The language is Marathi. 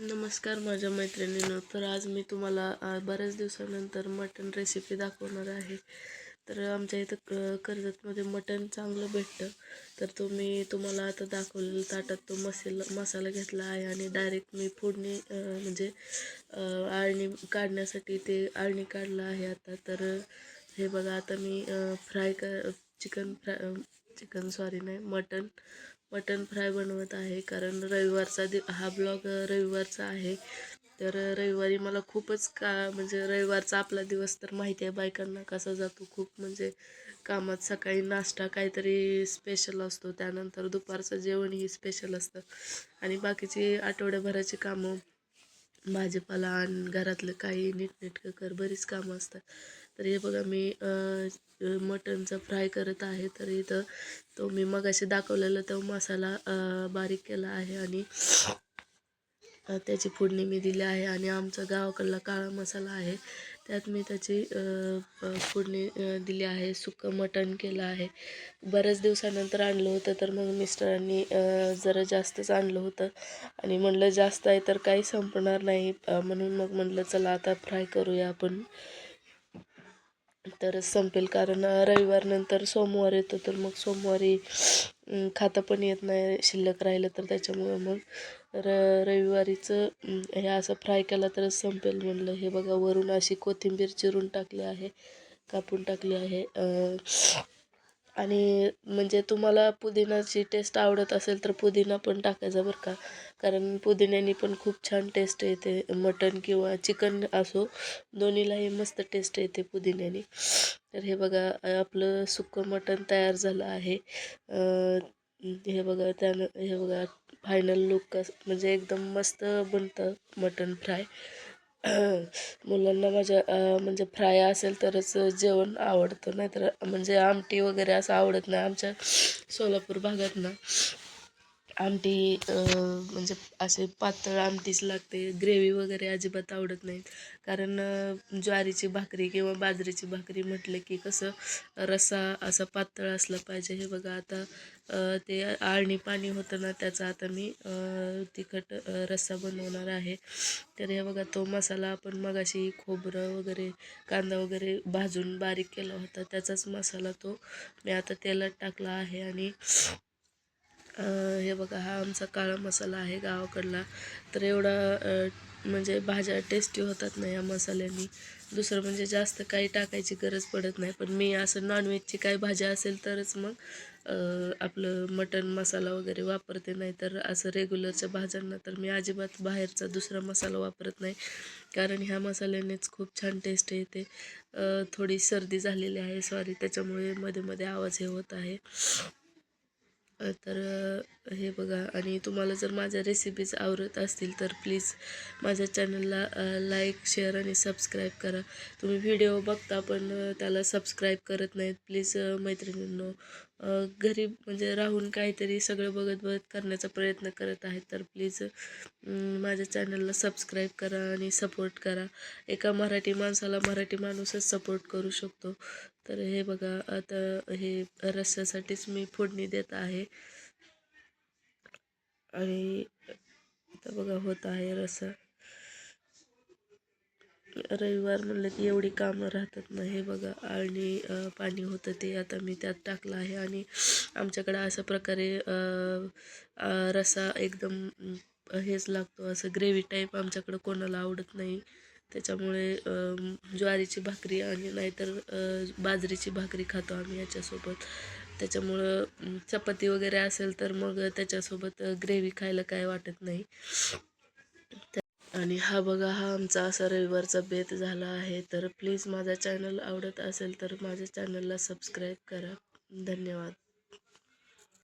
नमस्कार माझ्या मैत्रिणींनो. तर आज मी तुम्हाला बऱ्याच दिवसानंतर मटन रेसिपी दाखवणार आहे. तर आमच्या इथं क कर्जतमध्ये मटण चांगलं भेटतं. तर तो मी तुम्हाला आता दाखवलेलं ताटात तो मसाला मसाला घेतला आहे आणि डायरेक्ट मी फोडणी म्हणजे आळणी काढण्यासाठी ते आळणी काढलं आहे आता. तर हे बघा आता मी फ्राय क चिकन फ्राय चिकन सॉरी नाही मटन मटन फ्राय बनवत आहे. कारण रविवारचा दि हा ब्लॉग रविवारचा आहे. तर रविवारी मला खूपच का म्हणजे रविवारचा आपला दिवस तर माहिती आहे बायकांना कसा जातो. खूप म्हणजे कामात सकाळी नाश्ता काहीतरी स्पेशल असतो. त्यानंतर दुपारचं जेवणही स्पेशल असतं. आणि बाकीची आठवड्याभराची कामं भाजीपाला आणि घरातलं काही नीटनेटकं कर बरीच कामं असतात. तर हे बघा मी मटनचं फ्राय करत आहे. तर इथं तो मी मगाशी दाखवलेला तो मसाला बारीक केला आहे आणि त्याची फोडणी मी दिली आहे आणि आमचा गावाकडला काळा मसाला आहे. त्यात मी त्याची फोडणी दिली आहे सुकं मटण केलं आहे. बऱ्याच दिवसानंतर आणलं होतं तर मग मिस्टरांनी जरा जास्तच आणलं होतं आणि म्हणलं जास्त आहे तर काही संपणार नाही. म्हणून मग म्हणलं चला आता फ्राय करूया आपण. तरच संपेल कारण रविवारनंतर सोमवार येतो तर मग सोमवारी खातं खाता पण येत नाही शिल्लक राहिलं तर त्याच्यामुळं मग. र रविवारीचं हे असं फ्राय केला तरच संपेल म्हणलं. हे बघा वरून अशी कोथिंबीर चिरून टाकली आहे कापून टाकली आहे आणि म्हणजे तुम्हाला पुदिन्याची टेस्ट आवडत असेल तर पुदिना पण टाकायचा बरं का. कारण पुदिन्याने पण खूप छान टेस्ट येते. मटन किंवा चिकन असो दोन्हीलाही मस्त टेस्ट येते पुदिन्याने. तर हे बघा आपलं सुकं मटण तयार झालं आहे. हे बघा त्यानं हे बघा फायनल लुक कस म्हणजे एकदम मस्त बनतं मटण फ्राय. मुलांना माझ्या म्हणजे फ्राय असेल तरच जेवण आवडतं. नाहीतर म्हणजे आमटी वगैरे असं आवडत नाही आमच्या सोलापूर भागात ना. आमटी म्हणजे असे पातळ आमटीच लागते. ग्रेव्ही वगैरे अजिबात आवडत नाहीत. कारण ज्वारीची भाकरी किंवा बाजरीची भाकरी म्हटलं की कसं रस्सा असा पातळ असला पाहिजे. हे बघा आता ते आळणी पाणी होतं ना त्याचा आता मी तिखट रस्सा बनवणार आहे. तर हे बघा तो मसाला आपण मगाशी खोबरं वगैरे कांदा वगैरे भाजून बारीक केला होता. त्याचाच मसाला तो मी आता तेलात टाकला आहे आणि हे बघा हा आमचा काळा मसाला आहे गावाकडला. तर एवढा म्हणजे भाज्या टेस्टी होतात ना या मसाल्यानी. दुसरं म्हणजे जास्त काही टाकायची गरज पडत नाही. पण मी असं नॉनव्हेजची काही भाज्या असेल तरच मग आपलं मटन मसाला वगैरे वापरते. नाही तर असं रेग्युलरच्या भाज्यांना तर मी अजिबात बाहेरचा दुसरा मसाला वापरत नाही. कारण ह्या मसाल्यानेच खूप छान टेस्ट येते. थोडी सर्दी झालेली आहे. सॉरी त्याच्यामुळे मध्ये मध्ये आवाज हे होत आहे. तर हे बघा आणि तुम्हाला जर माझ्या रेसिपीज आवडत असतील तर प्लीज माझ्या चॅनलला लाईक शेअर आणि सबस्क्राईब करा. तुम्ही व्हिडिओ बघता पण त्याला सबस्क्राईब करत नाहीत प्लीज मैत्रिणींनो. घरी म्हणजे राहून काहीतरी सगळं बघत बघत करण्याचा प्रयत्न करत आहेत तर प्लीज माझ्या चॅनलला सबस्क्राईब करा आणि सपोर्ट करा. एका मराठी माणसाला मराठी माणूसच सपोर्ट करू शकतो. तर हे बघा आता हे रस्स्यासाठीच मी फोडणी देत आहे. आणि आता बघा होत आहे रस्सा. रविवार म्हणलं की एवढी कामं राहतात ना हे बघा. आणि पाणी होतं ते आता मी त्यात टाकलं आहे. आणि आमच्याकडं अशा प्रकारे रसा रस्सा एकदम हेच लागतो. असं ग्रेव्ही टाईप आमच्याकडं कोणाला आवडत नाही. त्याच्यामुळे ज्वारीची भाकरी आणि नाहीतर बाजरीची भाकरी खातो आम्ही याच्यासोबत. त्याच्यामुळं चपाती वगैरे असेल तर मग त्याच्यासोबत ग्रेव्ही खायला काय वाटत नाही. आणि हा बघा हा आमचा असा रविवारचा बेत झाला आहे. तर प्लीज माझा चॅनल आवडत असेल तर माझ्या चॅनलला सबस्क्राईब करा. धन्यवाद.